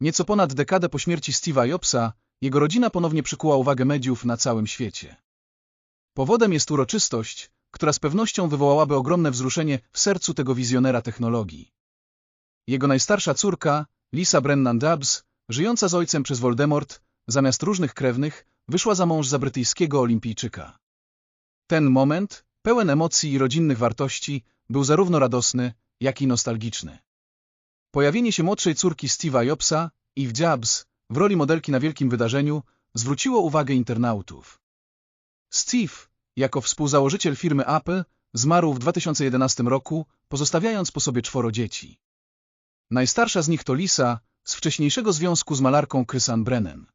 Nieco ponad dekadę po śmierci Steve'a Jobsa, jego rodzina ponownie przykuła uwagę mediów na całym świecie. Powodem jest uroczystość, która z pewnością wywołałaby ogromne wzruszenie w sercu tego wizjonera technologii. Jego najstarsza córka, Lisa Brennan Dubs, żyjąca z ojcem przez Voldemort, zamiast różnych krewnych, wyszła za mąż za brytyjskiego olimpijczyka. Ten moment, pełen emocji i rodzinnych wartości, był zarówno radosny, jak i nostalgiczny. Pojawienie się młodszej córki Steve'a Jobsa, Eve Jobs, w roli modelki na wielkim wydarzeniu, zwróciło uwagę internautów. Steve, jako współzałożyciel firmy Apple, zmarł w 2011 roku, pozostawiając po sobie czworo dzieci. Najstarsza z nich to Lisa, z wcześniejszego związku z malarką Chrisan Brennan.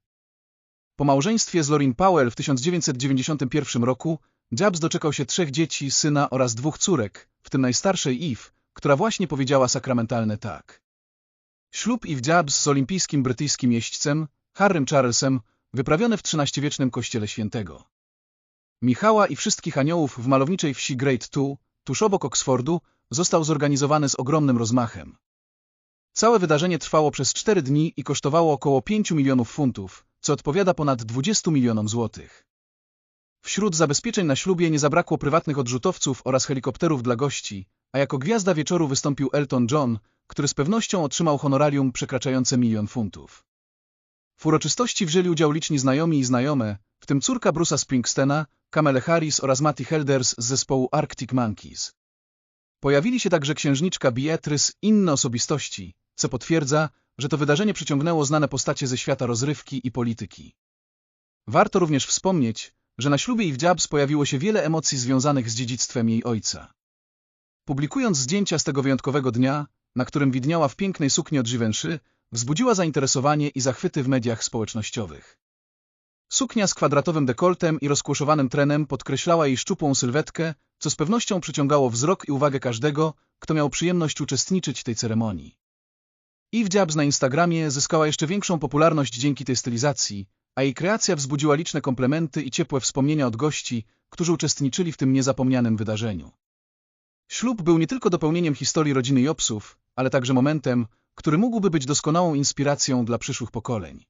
Po małżeństwie z Lorin Powell w 1991 roku Jobs doczekał się trzech dzieci, syna oraz dwóch córek, w tym najstarszej Eve, która właśnie powiedziała sakramentalne tak. Ślub Eve Jobs z olimpijskim brytyjskim jeźdźcem, Harrym Charlesem, wyprawiony w XIII-wiecznym kościele świętego. Michała i wszystkich aniołów w malowniczej wsi Great Two, tuż obok Oxfordu, został zorganizowany z ogromnym rozmachem. Całe wydarzenie trwało przez cztery dni i kosztowało około 5 milionów funtów, co odpowiada ponad 20 milionom złotych. Wśród zabezpieczeń na ślubie nie zabrakło prywatnych odrzutowców oraz helikopterów dla gości, a jako gwiazda wieczoru wystąpił Elton John, który z pewnością otrzymał honorarium przekraczające milion funtów. W uroczystości wzięli udział liczni znajomi i znajome, w tym córka Bruce'a Springsteena, Kamele Harris oraz Matty Helders z zespołu Arctic Monkeys. Pojawili się także księżniczka Beatrice i inne osobistości, co potwierdza, że to wydarzenie przyciągnęło znane postacie ze świata rozrywki i polityki. Warto również wspomnieć, że na ślubie Eve Jobs pojawiło się wiele emocji związanych z dziedzictwem jej ojca. Publikując zdjęcia z tego wyjątkowego dnia, na którym widniała w pięknej sukni od Givenchy, wzbudziła zainteresowanie i zachwyty w mediach społecznościowych. Suknia z kwadratowym dekoltem i rozkłoszowanym trenem podkreślała jej szczupłą sylwetkę, co z pewnością przyciągało wzrok i uwagę każdego, kto miał przyjemność uczestniczyć w tej ceremonii. Eve Jobs na Instagramie zyskała jeszcze większą popularność dzięki tej stylizacji, a jej kreacja wzbudziła liczne komplementy i ciepłe wspomnienia od gości, którzy uczestniczyli w tym niezapomnianym wydarzeniu. Ślub był nie tylko dopełnieniem historii rodziny Jobsów, ale także momentem, który mógłby być doskonałą inspiracją dla przyszłych pokoleń.